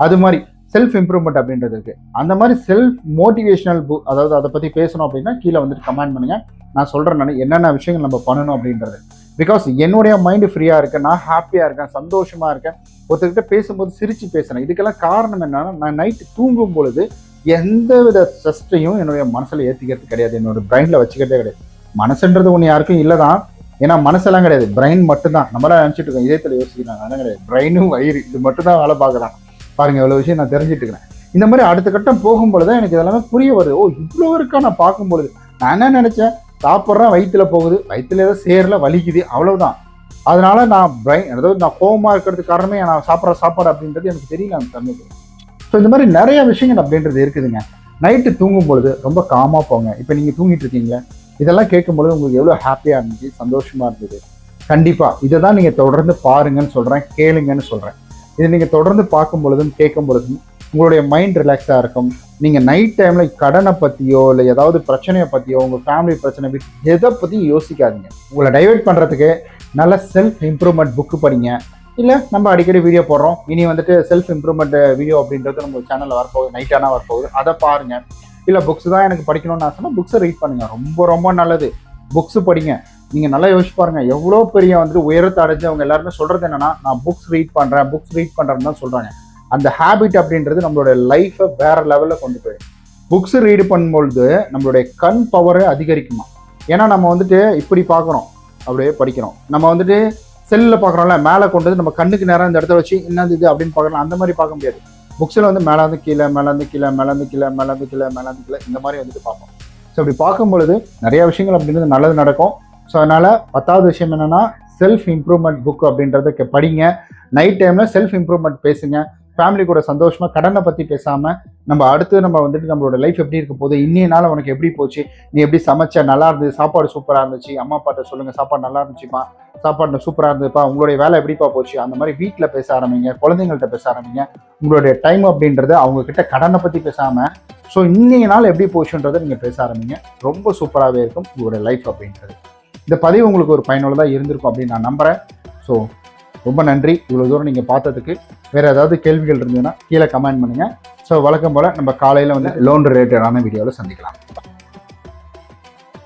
அது மாதிரி செல்ஃப் இம்ப்ரூவ்மெண்ட் அப்படின்றது இருக்கு. அந்த மாதிரி செல்ஃப் மோட்டிவேஷனல் புக் அதாவது அதை பற்றி பேசணும் அப்படின்னா கீழே வந்துட்டு கமெண்ட் பண்ணுங்க. நான் சொல்கிறேன் நான். என்னென்ன விஷயங்கள் நம்ம பண்ணணும் அப்படின்றது. பிகாஸ் என்னுடைய மைண்டு ஃப்ரீயாக இருக்கேன் நான் ஹாப்பியாக இருக்கேன் சந்தோஷமாக இருக்கேன். ஒருத்தர்கிட்ட பேசும்போது சிரித்து பேசுகிறேன் இதுக்கெல்லாம் காரணம் என்னன்னா நான் நைட்டு தூங்கும் பொழுது எந்த வித ஸ்ட்ரெஸ்ஸையும் என்னுடைய மனசில் ஏற்றிக்கிறது கிடையாது. என்னோட பிரெயினில் வச்சுக்கிறதே கிடையாது. மனசுன்றது ஒன்று யாருக்கும் இல்லை தான் ஏன்னா மனசெல்லாம் கிடையாது. பிரெயின் மட்டும்தான். நம்மளாம் நினச்சிட்டு இருக்கோம் இதயத்தில் யோசிக்கிறாங்க அதெல்லாம் கிடையாது. பிரெயினும் வயிறு இது மட்டும் தான் வேலை பார்க்குறான் பாருங்கள் இவ்வளோ விஷயம் நான் தெரிஞ்சுட்டு இருக்கிறேன். இந்த மாதிரி அடுத்த கட்டம் போகும்பொழுது தான் எனக்கு இதெல்லாமே புரிய வருது. ஓ இவ்வளோ இருக்கா நான் பார்க்கும்பொழுது நான் என்ன நினச்சேன்? சாப்பிட்றேன் வயிற்றுல போகுது. வயிற்றுல ஏதோ சேரல வலிக்குது. அவ்வளவுதான். அதனால நான் பிரைன் அதாவது நான் கோவமாக இருக்கிறதுக்கு காரணமே நான் சாப்பிட்ற சாப்பாடு அப்படின்றது எனக்கு தெரியல அந்த தமிழ் ஸோ இந்த மாதிரி நிறைய விஷயங்கள் அப்படின்றது இருக்குதுங்க. நைட்டு தூங்கும் பொழுது ரொம்ப காமாக போங்க. இப்போ நீங்கள் தூங்கிட்டு இருக்கீங்களே இதெல்லாம் கேட்கும்பொழுது உங்களுக்கு எவ்வளோ ஹாப்பியாக இருந்துச்சு சந்தோஷமாக இருந்தது? கண்டிப்பாக இதை தான் நீங்கள் தொடர்ந்து பாருங்கன்னு சொல்கிறேன் கேளுங்கன்னு சொல்கிறேன் இதை நீங்கள் தொடர்ந்து பார்க்கும் பொழுதும் கேட்கும் பொழுதும் உங்களுடைய மைண்ட் ரிலாக்ஸாக இருக்கும். நீங்கள் நைட் டைமில் கடனை பற்றியோ இல்லை ஏதாவது பிரச்சனையை பற்றியோ உங்கள் ஃபேமிலி பிரச்சனை பற்றி எதை பற்றியும் யோசிக்காதீங்க. உங்களை டைவெர்ட் பண்ணுறதுக்கு நல்ல செல்ஃப் இம்ப்ரூவ்மெண்ட் புக்கு படிங்க. இல்லை நம்ம அடிக்கடி வீடியோ போடுறோம். இனி வந்துட்டு செல்ஃப் இம்ப்ரூவ்மெண்ட் வீடியோ அப்படின்றது நம்ம சேனலில் வரப்போகுது. நைட்டானா வரப்போகுது. அதை பாருங்கள் இல்லை புக்ஸ் தான் எனக்கு படிக்கணும்னு ஆசைனா புக்ஸை ரீட் பண்ணுங்கள் ரொம்ப ரொம்ப நல்லது. புக்ஸ் படிங்க. நீங்கள் நல்லா யோசிச்சு பாருங்கள் எவ்வளோ பெரிய வந்துட்டு உயரத்தை அடைஞ்சு அவங்க எல்லாருமே சொல்கிறது என்னென்னா நான் புக்ஸ் ரீட் பண்ணுறேன் புக்ஸ் ரீட் பண்ணுறேன்னு தான் சொல்கிறாங்க அந்த ஹேபிட் அப்படின்றது நம்மளோட லைஃப்பை வேற லெவலில் கொண்டு போயிடும். புக்ஸ் ரீடு பண்ணும்பொழுது நம்மளுடைய கண் பவரை அதிகரிக்குமா? ஏன்னா நம்ம வந்துட்டு இப்படி பார்க்குறோம் அப்படியே படிக்கிறோம். நம்ம வந்துட்டு செல்லில் பார்க்குறோம்ல மேலே கொண்டு வந்து நம்ம கண்ணுக்கு நேரம் இந்த இடத்துல வச்சு என்னது இது அப்படின்னு பார்க்குறோம் அந்த மாதிரி பார்க்க முடியாது. புக்ஸில் வந்து மேலே வந்து கீழே மேலே வந்து கீழே மேலே வந்து கீழே மேலே வந்து கீழே மேலே வந்து கீழே இந்த மாதிரி வந்துட்டு பார்ப்போம். ஸோ அப்படி பார்க்கும் பொழுது நிறைய விஷயங்கள் அப்படின்றது நல்லது நடக்கும். ஸோ அதனால் பத்தாவது விஷயம் என்னென்னா செல்ஃப் இம்ப்ரூவ்மெண்ட் புக் அப்படின்றத படிங்க. நைட் டைமில் செல்ஃப் இம்ப்ரூவ்மெண்ட் பேசுங்க. ஃபேமிலி கூட சந்தோஷமாக கடனை பற்றி பேசாமல் நம்ம அடுத்து நம்ம வந்துட்டு நம்மளோட லைஃப் எப்படி இருக்க போகுது இன்னைய நாள் உனக்கு எப்படி போச்சு நீ எப்படி சமைச்ச நல்லா இருந்தது சாப்பாடு சூப்பராக இருந்துச்சு அம்மா அப்பாட்ட சொல்லுங்கள் சாப்பாடு நல்லா இருந்துச்சுப்பா சாப்பாடு சூப்பராக இருந்ததுப்பா உங்களுடைய வேலை எப்படிப்பா போச்சு அந்த மாதிரி வீட்டில் பேச ஆரம்பிங்க குழந்தைங்கள்ட்ட பேச ஆரம்பிங்க. உங்களுடைய டைம் அப்படின்றது அவங்கக்கிட்ட கடனை பற்றி பேசாமல் ஸோ இன்னைய நாள் எப்படி போச்சுன்றதை நீங்கள் பேச ஆரம்பிங்க. ரொம்ப சூப்பராகவே இருக்கும் உங்களுடைய லைஃப் அப்படின்றது. இந்த பதிவு உங்களுக்கு ஒரு பயனுள்ளதாக இருந்திருக்கும் அப்படின்னு நான் நம்புகிறேன் ஸோ ரொம்ப நன்றி. இவ்வளோ தூரம் நீங்கள் பார்த்ததுக்கு. வேறு ஏதாவது கேள்விகள் இருந்ததுன்னா கீழே கமெண்ட் பண்ணுங்கள் ஸோ வழக்கம் போல் நம்ம காலையில் வந்து லோன் ரிலேட்டடான வீடியோவில் சந்திக்கலாம்.